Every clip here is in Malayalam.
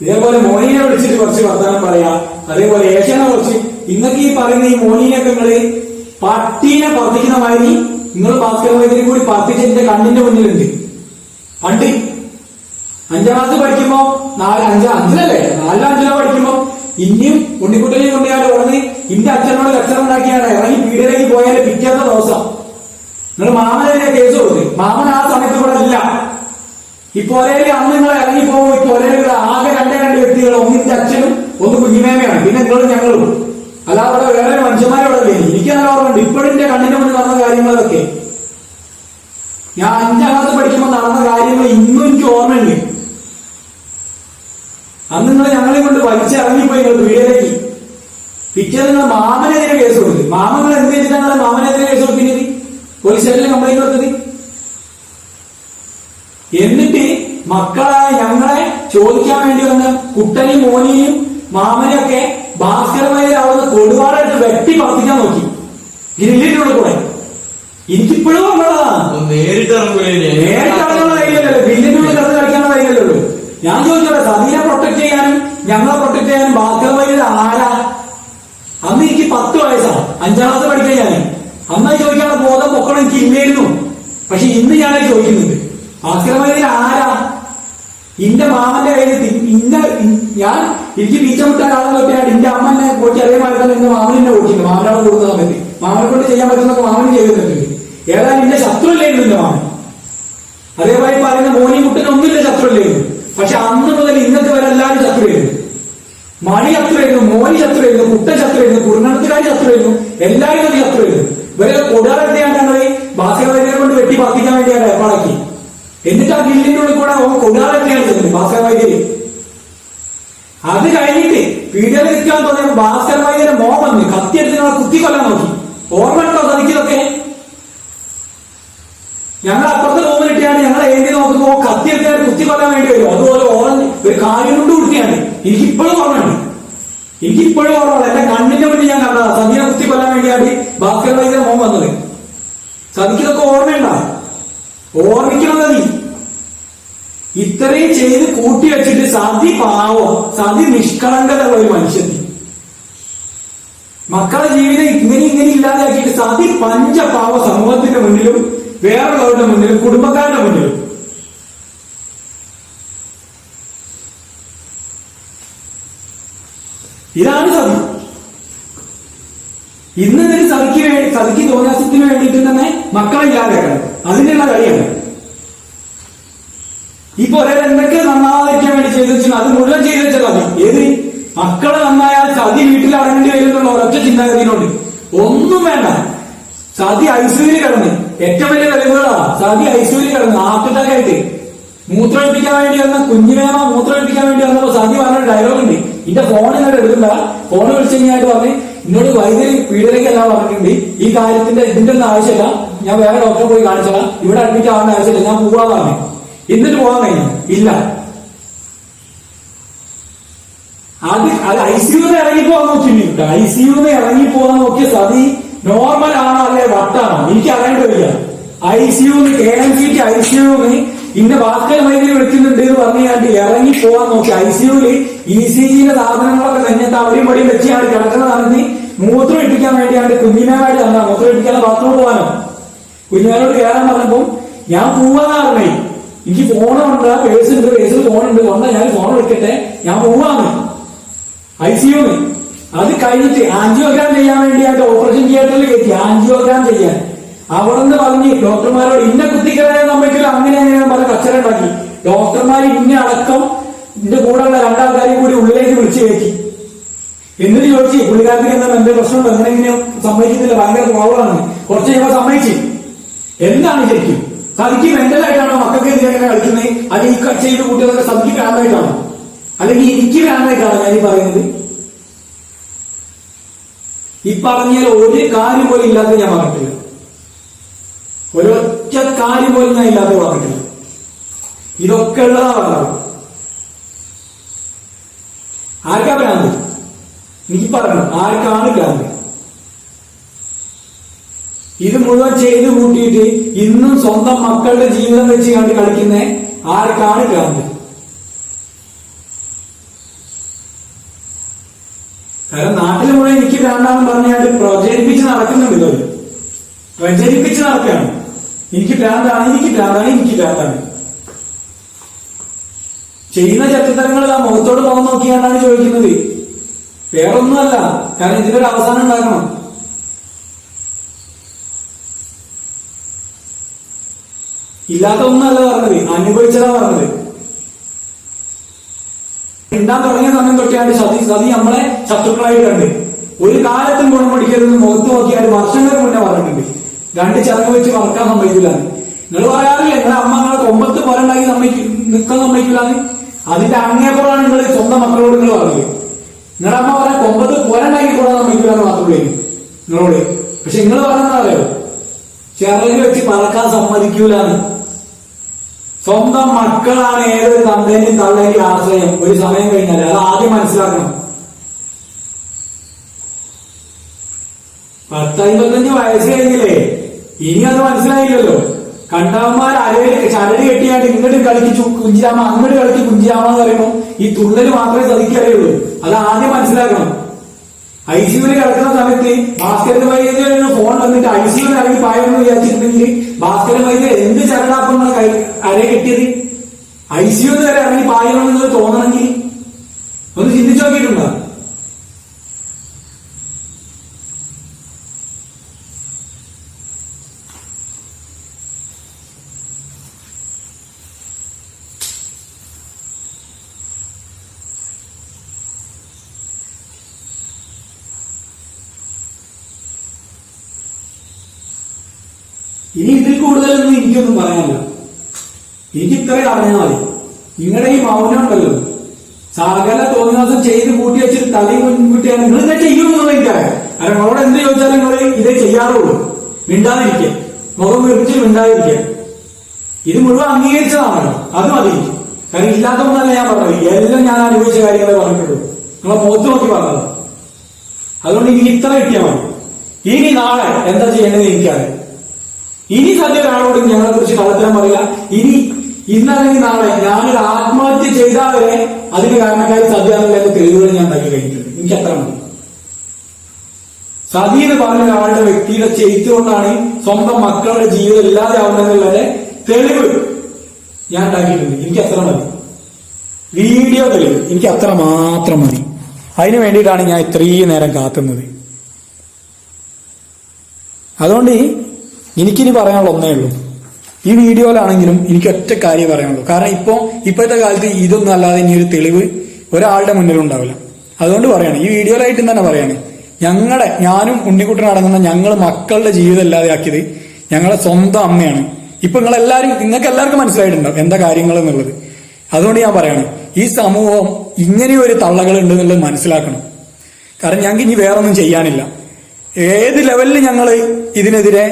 ഇതേപോലെ മോനിനെ വിളിച്ചിട്ട് കുറച്ച് വർത്തമാനം പറയാം. അതേപോലെ ഏഷ്യനെ കുറിച്ച് ഇന്നൊക്കെ ഈ പറയുന്ന ഈ മോനിനൊക്കെ നിങ്ങൾ പട്ടീനെ പ്രവർത്തിക്കുന്ന മാതിരി നിങ്ങൾ ഭാസ്കര വൈദ്യരെ കൂടി പറപ്പിച്ച് എന്റെ കണ്ണിന്റെ മുന്നിലുണ്ട്. പണ്ട് അഞ്ചാം ക്ലാസ് പഠിക്കുമ്പോ നാല് അഞ്ചാം അഞ്ചിലല്ലേ? നാലിലോ അഞ്ചിലോ പഠിക്കുമ്പോ ഇനിയും ഉണ്ണിക്കുട്ടനെയും കൊണ്ടുപോയാൽ ഉടനെ ഇന്റെ അച്ഛനോട് കച്ചറ ഉണ്ടാക്കിയാണ്. ഇറങ്ങി വീടിലേക്ക് പോയാൽ പിറ്റേത്ത ദിവസം. നിങ്ങൾ മാമനെതിരെ കേസ് കൊടുത്തു മാമൻ ആ സമയത്ത് ഇവിടെ ഇല്ല. ഈ പൊലയിൽ അന്ന് നിങ്ങൾ ഇറങ്ങി പോകും ഈ പൊലയിൽ ആകെ രണ്ടേ വ്യക്തികൾ ഒന്നിന്റെ അച്ഛനും ഒന്ന് കുഞ്ഞിമേമയാണ്. പിന്നെ നിങ്ങളും ഞങ്ങളും. അല്ലാതെ വേറെ മനുഷ്യന്മാരോടല്ലേ എനിക്ക് നല്ല ഓർമ്മയുണ്ട്. ഇപ്പോഴെന്റെ കണ്ണിന് മുന്നിൽ നടന്ന കാര്യങ്ങളൊക്കെ. ഞാൻ അഞ്ചാം ക്ലാസ് പഠിക്കുമ്പോൾ നടന്ന കാര്യങ്ങൾ ഇന്നും എനിക്ക് ഓർമ്മയുണ്ട്. അന്ന് നിങ്ങൾ ഞങ്ങളെ കൊണ്ട് വലിച്ചിറങ്ങിപ്പോയി നിങ്ങൾ വീടിലേക്ക് പിറ്റേ നിങ്ങൾ മാമനെതിരെ കേസ് കൊടുത്തു. മാമങ്ങൾ എന്ത് ചെയ്തിട്ടാണ് മാമനെതിരെ കേസ് കൊടുക്കുന്നത് പോലീസ് സ്റ്റേഷനിൽ കംപ്ലൈന്റ് കൊടുത്തത്? എന്നിട്ട് മക്കളായ ഞങ്ങളെ ചോദിക്കാൻ വേണ്ടി വന്ന കുട്ടനെയും മോനെയും മാമനെയൊക്കെ ഭാസ്കരമായി അവിടുന്ന് കൊടുവാടായിട്ട് വെട്ടി പറപ്പിക്കാൻ നോക്കി. ഗ്രില്ലിന്റെ കൂടെ എനിക്കിപ്പോഴും ഉള്ളതാണ്. നേരിട്ട് കിടന്ന് കളിക്കാനുള്ള ഞാൻ ചോദിച്ചോട്ടെ സതിയെ പ്രൊട്ടക്ട് ചെയ്യാനും ഞങ്ങളെ പ്രൊട്ടക്ട് ചെയ്യാനും ഭാസ്കരമായി ആരാ? അന്ന് എനിക്ക് പത്ത് വയസ്സാണ്. അഞ്ചാം ക്ലാസ് പഠിക്കാൻ ഞാൻ. അന്നായി ചോദിക്കാനുള്ള ബോധം പൊക്കണം എനിക്ക് ഇല്ലായിരുന്നു. പക്ഷെ ഇന്ന് ഞാനായി ചോദിക്കുന്നുണ്ട്. ഭാസ്കരമായി ആരാ? ഇന്റെ മാമന്റെ കയ്യിൽ ഇന്റെ ഞാൻ എനിക്ക് പീച്ച മുട്ടാൻ ആളെ നോക്കിയാൽ ഇന്റെ അമ്മനെ പോയി പോറ്റി അതേമാതിരി തന്നെ എന്റെ മാമൻ എന്നെ ഓടിക്കുന്നു മാമനോട് കൊടുക്കുന്ന സമയത്ത്. മാമനെ കൊണ്ട് ചെയ്യാൻ പറ്റുന്നൊക്കെ മാമന് ചെയ്തിട്ടുണ്ട് ഏതായാലും എന്റെ ശത്രു ഇല്ലായിരുന്നു എന്റെ മാമൻ? അതേപോലെ പറയുന്ന മോനി കുട്ടന് ഒന്നുമില്ല ശത്രു ഇല്ലായിരുന്നു പക്ഷെ അന്ന് മുതൽ ഇന്നത്തെ വരെ എല്ലാവരും ശത്രുവായിരുന്നു മണി ശത്രുവായിരുന്നു മോനി ശത്രുവായിരുന്നു കുട്ടൻ ശത്രുവായിരുന്നു കുറുനടത്തുകാരി ശത്രുവായിരുന്നു എല്ലാവരും ഒരു ശത്രുവായിരുന്നു ഇവരെ ഞങ്ങൾ ഭാസ്കരവൈദ്യരെ കൊണ്ട് വെട്ടി പാർപ്പിക്കാൻ വേണ്ടിയാണ് ഏർപ്പാടാക്കി. എന്നിട്ട് ആ ബില്ലിന്റെ ഉള്ളിൽ കൂടെ അവൻ കൊടാറെത്തിയാണ് ചെന്നത് ഭാസ്കരവൈദ്യര് അത് കഴിഞ്ഞിട്ട് പീഡിയയിൽ നിൽക്കാൻ തുടങ്ങിയ ഭാസ്കർ വൈദ്യരെ മോൻ വന്ന് കത്തിയെടുത്ത് ഞങ്ങളെ കുത്തിക്കൊല്ലാൻ നോക്കി. ഓർമ്മ ഉണ്ടോ തനിക്കിതൊക്കെ ഞങ്ങൾ അപ്പുറത്തെ റൂമിലിട്ടാണ് ഞങ്ങൾ എഴുതി നോക്കുമ്പോൾ കുത്തി കുത്തിക്കൊല്ലാൻ വേണ്ടി വരും. അതുപോലെ ഓറഞ്ച് ഒരു കാര്യം കൊണ്ട് കൊടുക്കുകയാണ്. എനിക്കിപ്പോഴും ഓർമ്മയുണ്ട്. എനിക്കിപ്പോഴും ഓർമ്മയാണ് എന്റെ കണ്ണിന്റെ മുന്നിൽ ഞാൻ കണ്ടതാ. സതിയെ കുത്തിക്കൊല്ലാൻ വേണ്ടിയാണ് ഭാസ്കർ വൈദ്യരെ മോൻ വന്നത്. സതിക്കിതൊക്കെ ഓർമ്മയുണ്ട? ഓർമ്മിക്കണം നീ? ഇത്രയും ചെയ്ത് കൂട്ടി വെച്ചിട്ട് സതി പാവോ സതി നിഷ്കളങ്കത ഒരു മനുഷ്യൻ. മക്കളെ ജീവിതം ഇങ്ങനെ ഇങ്ങനെ ഇല്ലാതാക്കിയിട്ട് സതി പഞ്ചപാവ സമൂഹത്തിന്റെ മുന്നിലും വേറുള്ളവരുടെ മുന്നിലും കുടുംബക്കാരുടെ മുന്നിലും. ഇതാണ് സതി. ഇന്ന് ഇതിന് സതിക്ക് വേണ്ടി സതിക്ക് തോന്നാസത്തിന് വേണ്ടിയിട്ട് തന്നെ മക്കളെ ഇല്ലാതെയാക്കണം അതിനുള്ള കളിയാണ്. ഇപ്പൊ ഒരാൾ എന്തൊക്കെ നന്നാവാതിരിക്കാൻ വേണ്ടി ചെയ്തു അത് മുഴുവൻ ചെയ്തു വെച്ചാൽ മതി. ഏത്? മക്കളെ നന്നായാൽ സതി വീട്ടിൽ അടങ്ങേണ്ടി വരുന്നുള്ള ഒരൊറ്റ ചിന്താഗതിയിലുണ്ട്. ഒന്നും വേണ്ട. സതി ഐസിയുവിൽ കിടന്ന്. ഏറ്റവും വലിയ തെളിവുകളാ. സതി ഐസിയുവിൽ കിടന്ന്. ഹാർട്ട് അറ്റാക്ക് ആയിട്ട്. വേണ്ടി വന്ന കുഞ്ഞുമേമ മൂത്രമൊഴിപ്പിക്കാൻ വേണ്ടി വന്നപ്പോ സതി പറഞ്ഞ ഡയലോഗ് ഉണ്ട്. എന്റെ ഫോൺ ഇങ്ങോട്ട് എടുക്കണ്ട ഫോൺ വിളിച്ചു കഴിഞ്ഞാൽ പറഞ്ഞ് എന്നോട് വൈദ്യുതി പീഡിതയ്ക്കല്ല പറഞ്ഞിട്ടുണ്ട്. ഈ കാര്യത്തിന്റെ ഇതിന്റെ ഒന്നും ആവശ്യമില്ല. ഞാൻ വേറെ ഡോക്ടറെ പോയി കാണിച്ചോളാം. ഇവിടെ അഡ്മിറ്റ് ആവേണ്ട ആവശ്യമില്ല. ഞാൻ പോവാ പറഞ്ഞു. എന്നിട്ട് പോകാൻ കഴിഞ്ഞു. ഇല്ല. അത് അത് ഐ സിയുന്ന് ഇറങ്ങി പോകാൻ നോക്കി ഐ സിയുന്ന് ഇറങ്ങി പോകാൻ നോക്കിയ സതി നോർമൽ ആണോ അല്ലെ വട്ടാണോ? എനിക്ക് അറിയേണ്ടി വരില്ല. ഐ സിയുന്ന് K M C T I സിയുന്ന് ഇന്ന വാക്കൽ മൈതിരി വിളിക്കുന്നുണ്ട് എന്ന് പറഞ്ഞാണ്ട് ഇറങ്ങി പോകാൻ നോക്കി. ഐ സിയുവിൽ ഇ സി ജിയുടെ സാധനങ്ങളൊക്കെ തന്നെ അവിടെയും പടിയും വെച്ചാണ് കിടക്കുന്നതാണെന്ന് മൂത്രം ഇട്ടിക്കാൻ വേണ്ടിയാണ് കുഞ്ഞിനാട് തന്നെ. മൂത്രം ഇട്ടിക്കാൻ ബാത്റൂമിൽ പോകാനോ കുഞ്ഞിമേനോട് കയറാൻ പറഞ്ഞപ്പോ ഞാൻ പോവാന്നാ പറഞ്ഞേ. എനിക്ക് ഫോണുണ്ട് പേഴ്സ് ഉണ്ട് പേഴ്സിൽ ഫോണുണ്ട് കൊണ്ട ഞാൻ ഫോൺ എടുക്കട്ടെ ഞാൻ പോവാന്ന്. ഐ സി യുന്ന് അത് കഴിഞ്ഞിട്ട് ആൻജിയോഗ്രാം ചെയ്യാൻ വേണ്ടിയായിട്ട് ഓപ്പറേഷൻ തിയേറ്ററിൽ കയറ്റി. ആൻജിയോഗ്രാം ചെയ്യാൻ. അവിടെ നിന്ന് പറഞ്ഞ് ഡോക്ടർമാരോട് ഇന്ന കുത്തിക്കലായ സമ്മതിക്കില്ല അങ്ങനെ അങ്ങനെ പറഞ്ഞ് കച്ചറ ഉണ്ടാക്കി. ഡോക്ടർമാർ ഇന്ന അടക്കം എന്റെ കൂടെയുള്ള രണ്ടാൾക്കാരെയും കൂടി ഉള്ളിലേക്ക് വിളിച്ചു കയറ്റി. എന്നിട്ട് ചോദിച്ചു പുള്ളിക്കാരത്തേക്ക് എന്താ എന്റെ പ്രശ്നമുണ്ട് അങ്ങനെ എങ്ങനെയോ സമ്മതിക്കുന്നില്ല. ഭയങ്കര പ്രോബ്ലമാണ് കുറച്ച് കഴിയുമ്പോൾ സമ്മതിച്ചു. എന്താണ് ശരിക്കും? സതിക്ക് മെന്റലായിട്ടാണോ മക്കൾക്ക് എതിരെ കളിക്കുന്നത്? അല്ലെങ്കിൽ ഈ ചെയ്ത് കുട്ടികളൊക്കെ സതിക്ക് കാണാനായിട്ടാണോ അല്ലെങ്കിൽ എനിക്ക് കാണാനായിട്ടാണോ ഞാൻ ഈ പറയുന്നത്? ഈ പറഞ്ഞാൽ ഒരു കാര്യം പോലും ഇല്ലാത്ത ഞാൻ പറഞ്ഞിട്ടില്ല. ഒരൊറ്റ കാര്യം പോലും ഞാൻ ഇല്ലാത്ത പറഞ്ഞിട്ടില്ല. ഇതൊക്കെ ഉള്ളതാ പറഞ്ഞത് ആർക്കാ ഭ്രാന്ത് എനിക്ക് പറയണം. ആർക്കാണ് ഭ്രാന്ത് ഇത് മുഴുവൻ ചെയ്ത് കൂട്ടിയിട്ട് ഇന്നും സ്വന്തം മക്കളുടെ ജീവിതം വെച്ച് കണ്ട് കളിക്കുന്ന ആർക്കാണ് ഭ്രാന്ത് കാരണം നാട്ടിൽ മുഴുവൻ എനിക്ക് വേണ്ടാന്ന് പറഞ്ഞാൽ പ്രചരിപ്പിച്ച് നടക്കുന്നുണ്ട് ഇവർ പ്രചരിപ്പിച്ച് നടക്കുകയാണ്. എനിക്ക് ഭ്രാന്താണ് എനിക്ക് ഭ്രാന്താണ് എനിക്ക് ഭ്രാന്താണ് ചെയ്യുന്ന ചരിത്രങ്ങൾ ആ മുഖത്തോട് മുഖം നോക്കിയാണ് ചോദിക്കുന്നത്. വേറൊന്നുമല്ല. കാരണം ഇതിനൊരു അവസാനം ഉണ്ടാക്കണം. ഇല്ലാത്ത ഒന്നല്ല പറഞ്ഞത്. അനുഭവിച്ചതാ പറഞ്ഞത്. ഉണ്ടാൻ തുടങ്ങിയ സമയം തൊട്ടിയാണ് സതി സതി നമ്മളെ ശത്രുക്കളായിട്ട് കണ്ട്. ഒരു കാലത്തും ഗുണം പഠിക്കരുതെന്ന് മുഖത്ത് നോക്കിയാൽ വർഷങ്ങൾക്ക് മുന്നേ പറഞ്ഞിട്ടുണ്ട്. രണ്ട് ചിറക് വെച്ച് മറക്കാൻ സമ്മതിക്കില്ല. നിങ്ങൾ പറയാറില്ലേ നിങ്ങളെ അമ്മ നിങ്ങളെ കൊമ്പത്ത് പോരണ്ടാക്കി സമ്മതിക്കും നിൽക്കാൻ സമ്മതിക്കില്ല അതിന്റെ അങ്ങേപ്പോഴാണ് നിങ്ങൾ സ്വന്തം മക്കളോട് നിങ്ങൾ പറഞ്ഞത്. നിങ്ങളുടെ അമ്മ പറയാൻ കൊമ്പത്ത് പോരണ്ടാക്കി കൂടാൻ സമ്മതിക്കില്ല എന്ന് മാത്രമേ നിങ്ങളോട്. പക്ഷെ നിങ്ങൾ പറഞ്ഞതാ അറിയോ? ചിറക് വെച്ച് പറക്കാൻ സമ്മതിക്കൂലെന്ന്. സ്വന്തം മക്കളാണ് ഏതൊരു തന്തേന്റെയും തള്ളേക്കും ആശ്രയം? ഒരു സമയം കഴിഞ്ഞാൽ അത് ആദ്യം മനസ്സിലാക്കണം. പത്തൈമ്പത്തഞ്ച് വയസ്സ് കഴിഞ്ഞില്ലേ? ഇനി അത് മനസ്സിലായില്ലല്ലോ. കണ്ടവന്മാർ അരയിൽ ചരട് കെട്ടിയാണ്ട് ഇങ്ങോട്ട് കളിക്ക് കുഞ്ചിയാമ അങ്ങോട്ട് കളിക്ക് കുഞ്ചിരാമ എന്ന് പറയുമ്പോൾ ഈ തുള്ളൽ മാത്രമേ സതിക്കറിയുള്ളൂ അത് ആദ്യം മനസ്സിലാക്കണം. ഐ സിയുവിൽ കിടക്കുന്ന സമയത്ത് ഭാസ്കരൻ വൈദ്യുതി ഫോൺ വന്നിട്ട് ഐ സിയുവിൽ ഇറങ്ങി പായെന്ന് വിചാരിച്ചിട്ടുണ്ടെങ്കിൽ ഭാസ്കരൻ വൈദ്യ എന്ത് ചരടാപ്പം കൈ അര കിട്ടിയത്? ഐ സിയുന്ന് വരെ ഇറങ്ങി പായണമെന്ന് തോന്നണമെങ്കിൽ ഒന്ന് ചിന്തിച്ചു നോക്കിയിട്ടുണ്ടോ? ഇനി ഇതിൽ കൂടുതലൊന്നും എനിക്കൊന്നും പറയാനില്ല. എനിക്ക് ഇത്രയും അറിഞ്ഞാൽ മതി. നിങ്ങളുടെ ഈ മൗനം ഉണ്ടല്ലോ. സകല തോന്നിയാസം ചെയ്ത് കൂട്ടി വെച്ചിട്ട് തലയും മുൻകൂട്ടിയാണ് നിങ്ങൾ ഇതേ ചെയ്യുമെന്നുള്ള എനിക്കറിയാം. കാരണം നിങ്ങളോട് എന്ത് ചോദിച്ചാലും നിങ്ങൾ ഇതേ ചെയ്യാറുള്ളൂ. മിണ്ടാതിരിക്കുക. മുഖം വീർപ്പിച്ച് മിണ്ടാതിരിക്കുക. ഇത് മുഴുവൻ അംഗീകരിച്ചതാണല്ലോ. അത് മതി. കാരണം ഇല്ലാത്തതൊന്നല്ല ഞാൻ പറഞ്ഞത്. എല്ലാം ഞാൻ അനുഭവിച്ച കാര്യങ്ങളെ പറഞ്ഞിട്ടുള്ളൂ. നിങ്ങളെ മുഖത്ത് നോക്കി പറഞ്ഞത്. അതുകൊണ്ട് ഇനി ഇത്ര കിട്ടിയാൽ മതി. ഇനി നാളെ എന്താ ചെയ്യേണ്ടത് എനിക്കറിയാം. ഇനി സത്യ ഒരാളോട് ഞങ്ങളെ കുറിച്ച് കള്ളത്തരം പറയില്ല ഇനി ഇന്നല്ലെങ്കിൽ നാളെ ഞാനൊരു ആത്മഹത്യ ചെയ്താൽ വരെ അതിന് കാരണക്കാരി സത്യാന്നുള്ള തെളിവുകൾ ഞാൻ നൽകി കഴിഞ്ഞിട്ടുണ്ട്. എനിക്ക് അത്ര മതി. സതി എന്ന് പറഞ്ഞ ഒരാളുടെ വ്യക്തിയുടെ ചെയ്തുകൊണ്ടാണ് സ്വന്തം മക്കളുടെ ജീവിതം ഇല്ലാതെ ആവുന്നതിനുള്ളതിന്റെ തെളിവ് ഞാൻ ഉണ്ടാക്കിയിട്ടുണ്ട്. എനിക്ക് അത്ര മതി. വീഡിയോ തെളിവ്. എനിക്ക് അത്ര മാത്രം മതി. അതിനു വേണ്ടിയിട്ടാണ് ഞാൻ ഇത്രയും നേരം കാത്തുന്നത്. അതുകൊണ്ട് എനിക്കിനി പറയാനുള്ള ഒന്നേ ഉള്ളൂ. ഈ വീഡിയോയിലാണെങ്കിലും എനിക്ക് ഒറ്റ കാര്യം പറയാനുള്ളൂ. കാരണം ഇപ്പോൾ ഇപ്പോഴത്തെ കാലത്ത് ഇതൊന്നും അല്ലാതെ ഇനി ഒരു തെളിവ് ഒരാളുടെ മുന്നിൽ ഉണ്ടാവില്ല. അതുകൊണ്ട് പറയാണ് ഈ വീഡിയോയിലായിട്ട് തന്നെ പറയാണ് ഞങ്ങളെ ഞാനും ഉണ്ണിക്കുട്ടനും അടങ്ങുന്ന ഞങ്ങൾ മക്കളുടെ ജീവിതം ഇല്ലാതെയാക്കിയത് ഞങ്ങളെ സ്വന്തം അമ്മയാണ്. ഇപ്പൊ നിങ്ങളെല്ലാരും നിങ്ങൾക്ക് എല്ലാവർക്കും മനസ്സിലായിട്ടുണ്ടാവും എന്താ കാര്യങ്ങൾ എന്നുള്ളത്? അതുകൊണ്ട് ഞാൻ പറയാണ് ഈ സമൂഹം ഇങ്ങനെയൊരു തള്ളകൾ ഉണ്ട് എന്നുള്ളത് മനസ്സിലാക്കണം. കാരണം ഞങ്ങൾക്ക് ഇനി വേറൊന്നും ചെയ്യാനില്ല. ഏത് ലെവലിൽ ഞങ്ങൾ ഇതിനെതിരെ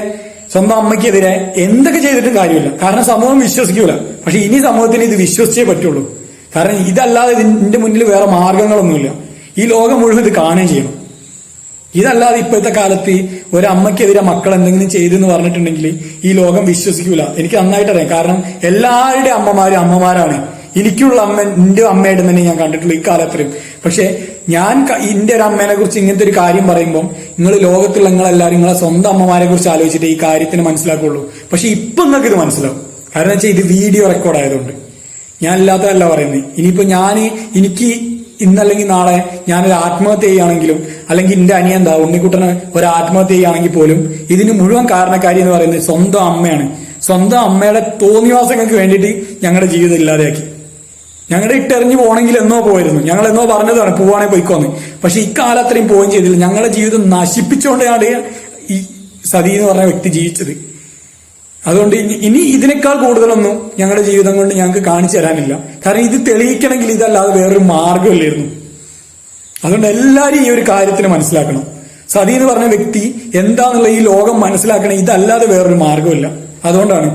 സ്വന്തം അമ്മയ്ക്കെതിരെ എന്തൊക്കെ ചെയ്തിട്ടും കാര്യമില്ല. കാരണം സമൂഹം വിശ്വസിക്കൂല. പക്ഷെ ഇനി സമൂഹത്തിന് ഇത് വിശ്വസിച്ചേ പറ്റുള്ളൂ. കാരണം ഇതല്ലാതെ ഇതിന്റെ മുന്നിൽ വേറെ മാർഗങ്ങളൊന്നുമില്ല. ഈ ലോകം മുഴുവൻ ഇത് കാണുകയും ചെയ്യണം ഇതല്ലാതെ ഇപ്പോഴത്തെ കാലത്ത് ഒരമ്മയ്ക്കെതിരെ മക്കൾ എന്തെങ്കിലും ചെയ്തു എന്ന് പറഞ്ഞിട്ടുണ്ടെങ്കിൽ ഈ ലോകം വിശ്വസിക്കൂല. എനിക്ക് നന്നായിട്ട് അറിയാം കാരണം എല്ലാവരുടെ അമ്മമാരും അമ്മമാരാണ്. എനിക്കുള്ള അമ്മ എന്റെ അമ്മയായിട്ട് തന്നെ ഞാൻ കണ്ടിട്ടുള്ളൂ ഇക്കാലത്തിലും പക്ഷെ ഞാൻ എന്റെ ഒരു അമ്മേനെ കുറിച്ച് ഇങ്ങനത്തെ ഒരു കാര്യം പറയുമ്പോൾ നിങ്ങൾ ലോകത്തുള്ള നിങ്ങളെല്ലാവരും നിങ്ങളെ സ്വന്തം അമ്മമാരെ കുറിച്ച് ആലോചിച്ചിട്ട് ഈ കാര്യത്തിന് മനസ്സിലാക്കുള്ളൂ. പക്ഷെ ഇപ്പൊ നിങ്ങൾക്ക് ഇത് മനസ്സിലാവും. കാരണം വെച്ചാൽ ഇത് വീഡിയോ റെക്കോർഡ് ആയതുകൊണ്ട്. ഞാൻ അല്ലാത്തതല്ല പറയുന്നത് ഇനിയിപ്പോ ഞാൻ എനിക്ക് ഇന്നല്ലെങ്കിൽ നാളെ ഞാനൊരു ആത്മഹത്യ ചെയ്യുകയാണെങ്കിലും അല്ലെങ്കിൽ എന്റെ അനിയൻ എന്താ ഉണ്ണിക്കുട്ടന് ഒരു ആത്മഹത്യ ചെയ്യുകയാണെങ്കിൽ പോലും ഇതിന് മുഴുവൻ കാരണക്കാരി എന്ന് പറയുന്നത് സ്വന്തം അമ്മയാണ്. സ്വന്തം അമ്മയുടെ തോന്നിവാസങ്ങൾക്ക് വേണ്ടിയിട്ട് ഞങ്ങളുടെ ജീവിതം ഇല്ലാതെയാക്കി. ഞങ്ങളുടെ ഇട്ടെറിഞ്ഞു പോകണമെങ്കിൽ എന്നോ പോയിരുന്നു. ഞങ്ങൾ എന്നോ പറഞ്ഞതാണ് പോവാണെ പോയിക്കോന്ന്. പക്ഷെ ഇക്കാലം അത്രയും പോവുകയും ചെയ്തില്ല. ഞങ്ങളുടെ ജീവിതം നശിപ്പിച്ചുകൊണ്ടാണ് ഈ സതി എന്ന് പറഞ്ഞ വ്യക്തി ജീവിച്ചത്. അതുകൊണ്ട് ഇനി ഇതിനേക്കാൾ കൂടുതലൊന്നും ഞങ്ങളുടെ ജീവിതം കൊണ്ട് ഞങ്ങൾക്ക് കാണിച്ചു തരാനില്ല. കാരണം ഇത് തെളിയിക്കണമെങ്കിൽ ഇതല്ലാതെ വേറൊരു മാർഗമില്ലായിരുന്നു അതുകൊണ്ട് എല്ലാവരും ഈ ഒരു കാര്യത്തിന് മനസ്സിലാക്കണം. സതി എന്ന് പറഞ്ഞ വ്യക്തി എന്താന്നുള്ള ഈ ലോകം മനസ്സിലാക്കണം ഇതല്ലാതെ വേറൊരു മാർഗമില്ല അതുകൊണ്ടാണ്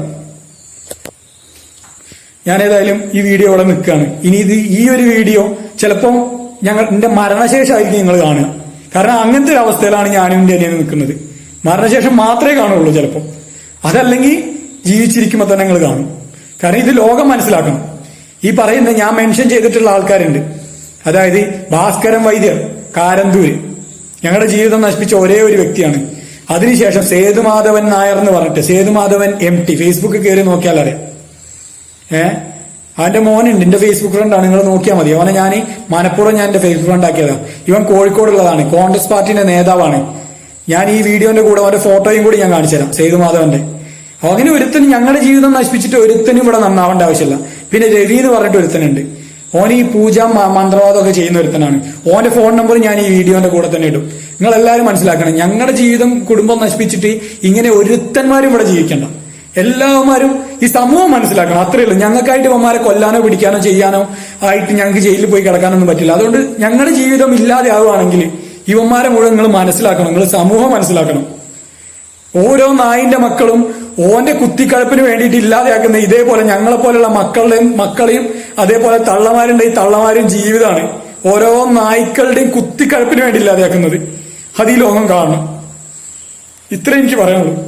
ഞാൻ ഏതായാലും ഈ വീഡിയോ ഇവിടെ നിൽക്കുകയാണ്. ഇനി ഇത് ഈ ഒരു വീഡിയോ ചിലപ്പോൾ ഞങ്ങൾ എന്റെ മരണശേഷമായിരിക്കും നിങ്ങൾ കാണുക. കാരണം അങ്ങനത്തെ ഒരു അവസ്ഥയിലാണ് ഞാനും എന്റെ അനിയനും നിൽക്കുന്നത്. മരണശേഷം മാത്രമേ കാണുള്ളൂ ചിലപ്പോൾ അതല്ലെങ്കിൽ ജീവിച്ചിരിക്കുമ്പോൾ തന്നെ നിങ്ങൾ കാണും. കാരണം ഇത് ലോകം മനസ്സിലാക്കണം. ഈ പറയുന്ന ഞാൻ മെൻഷൻ ചെയ്തിട്ടുള്ള ആൾക്കാരുണ്ട്. അതായത് ഭാസ്കരൻ വൈദ്യർ കാരന്തൂര്. ഞങ്ങളുടെ ജീവിതം നശിപ്പിച്ച ഒരേ ഒരു വ്യക്തിയാണ്. അതിനുശേഷം സേതുമാധവൻ നായർ എന്ന് പറഞ്ഞിട്ട് സേതുമാധവൻ എം ടി ഫേസ്ബുക്ക് കയറി നോക്കിയാൽ അറിയാം. ഏ? അവന്റെ മോനുണ്ട് എന്റെ ഫേസ്ബുക്ക് ഫ്രണ്ടാണ് നിങ്ങൾ നോക്കിയാൽ മതി. അവനെ ഞാൻ മനപ്പുറം ഞാൻ എന്റെ ഫേസ്ബുക്ക് ഫ്രണ്ട് ആക്കിയതാണ് ഇവൻ കോഴിക്കോടുള്ളതാണ് കോൺഗ്രസ് പാർട്ടിന്റെ നേതാവാണ്. ഞാൻ ഈ വീഡിയോന്റെ കൂടെ അവന്റെ ഫോട്ടോയും കൂടി ഞാൻ കാണിച്ചുതരാം സേതു മാധവന്റെ. അങ്ങനെ ഒരുത്തനും ഞങ്ങളുടെ ജീവിതം നശിപ്പിച്ചിട്ട് ഒരുത്തനും ഇവിടെ നന്നാവേണ്ട ആവശ്യമില്ല. പിന്നെ രവി എന്ന് പറഞ്ഞിട്ട് ഒരുത്തനുണ്ട്. ഓൻ ഈ പൂജ മ- മന്ത്രവാദം ഒക്കെ ചെയ്യുന്ന ഒരുത്തനാണ്. ഓന്റെ ഫോൺ നമ്പർ ഞാൻ ഈ വീഡിയോന്റെ കൂടെ തന്നെ ഇടും. നിങ്ങൾ എല്ലാവരും മനസ്സിലാക്കണം ഞങ്ങളുടെ ജീവിതം കുടുംബം നശിപ്പിച്ചിട്ട് ഇങ്ങനെ ഒരുത്തന്മാരും ഇവിടെ ജീവിക്കണ്ട. എല്ലാവന്മാരും ഈ സമൂഹം മനസ്സിലാക്കണം. അത്രയേ ഉള്ളൂ. ഞങ്ങൾക്കായിട്ട് ഇവന്മാരെ കൊല്ലാനോ പിടിക്കാനോ ചെയ്യാനോ ആയിട്ട് ഞങ്ങൾക്ക് ജയിലിൽ പോയി കിടക്കാനൊന്നും പറ്റില്ല. അതുകൊണ്ട് ഞങ്ങളുടെ ജീവിതം ഇല്ലാതെ ആവുകയാണെങ്കിൽ ഇവന്മാരെ മുഴുവൻ നിങ്ങൾ മനസ്സിലാക്കണം. നിങ്ങൾ സമൂഹം മനസ്സിലാക്കണം. ഓരോ നായിന്റെ മക്കളും ഓന്റെ കുത്തിക്കഴപ്പിന് വേണ്ടിയിട്ട് ഇല്ലാതെയാക്കുന്ന ഇതേപോലെ ഞങ്ങളെ പോലെയുള്ള മക്കളുടെയും മക്കളെയും അതേപോലെ തള്ളമാരുണ്ട് ഈ തള്ളമാരും ജീവിതമാണ് ഓരോ നായ്ക്കളുടെയും കുത്തിക്കഴപ്പിന് വേണ്ടി ഇല്ലാതെയാക്കുന്നത്. അത് ഈ ലോകം കാണണം. ഇത്രയും എനിക്ക് പറയാനുള്ളൂ.